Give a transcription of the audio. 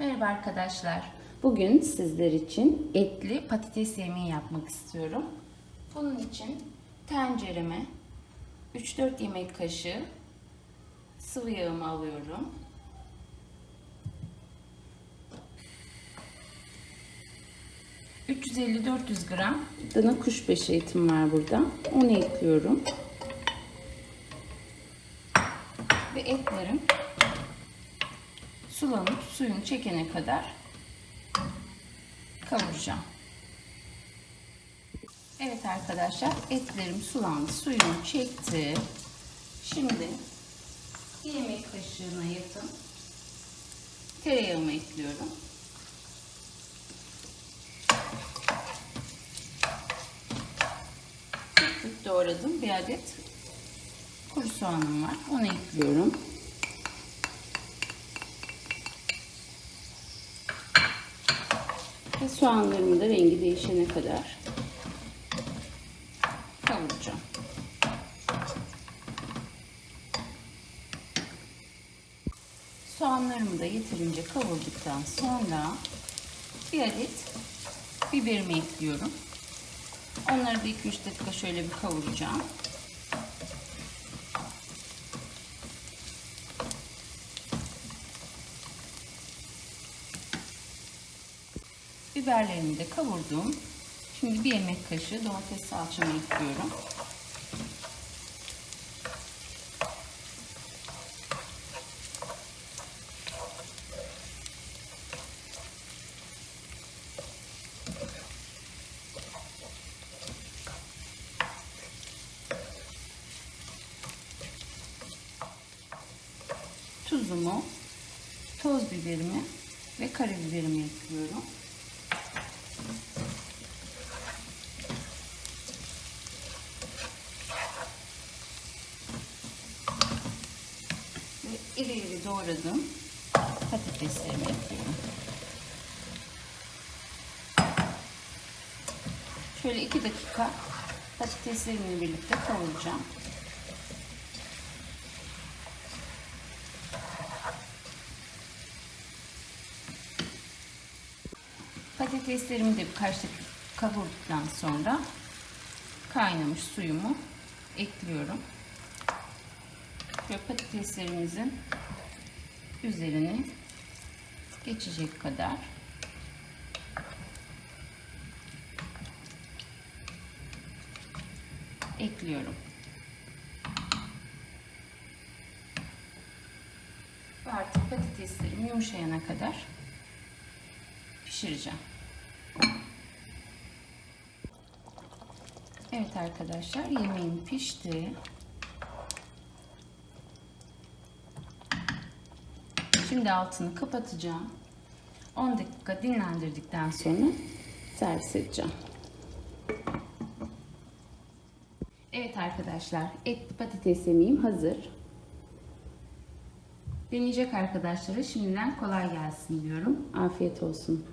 Merhaba arkadaşlar. Bugün sizler için etli patates yemeği yapmak istiyorum. Bunun için tencereme 3-4 yemek kaşığı sıvı yağımı alıyorum. ...350-400 gram dana kuşbaşı etim var burada. Onu ekliyorum. Ve etlerim sulanıp suyunu çekene kadar kavuracağım. Evet arkadaşlar etlerim sulandı, suyunu çekti. Şimdi bir yemek kaşığına yakın tereyağımı ekliyorum. Tık doğradım. Bir adet kuru soğanım var. Onu ekliyorum. Ve soğanlarımın da rengi değişene kadar kavuracağım. Soğanlarımı da yeterince kavurduktan sonra bir adet biberimi ekliyorum. Onları da 2-3 dakika şöyle bir kavuracağım. Biberlerimi de kavurdum. Şimdi bir yemek kaşığı domates salçamı ekliyorum. Tuzumu, toz biberimi ve karabiberimi ekliyorum. ve iri iri doğradım patateslerimi ekliyorum. Şöyle iki dakika patateslerimle birlikte kavuracağım. Patateslerimi de birkaç dakika kavurduktan sonra kaynamış suyumu ekliyorum. Şöyle patateslerimizin üzerine geçecek kadar ekliyorum. Ve artık patateslerim yumuşayana kadar pişireceğim. Evet arkadaşlar yemeğim pişti. Şimdi altını kapatacağım. 10 dakika dinlendirdikten sonra servis edeceğim. Evet arkadaşlar, etli patates yemeğim hazır. Deneyecek arkadaşlara şimdiden kolay gelsin diyorum. Afiyet olsun.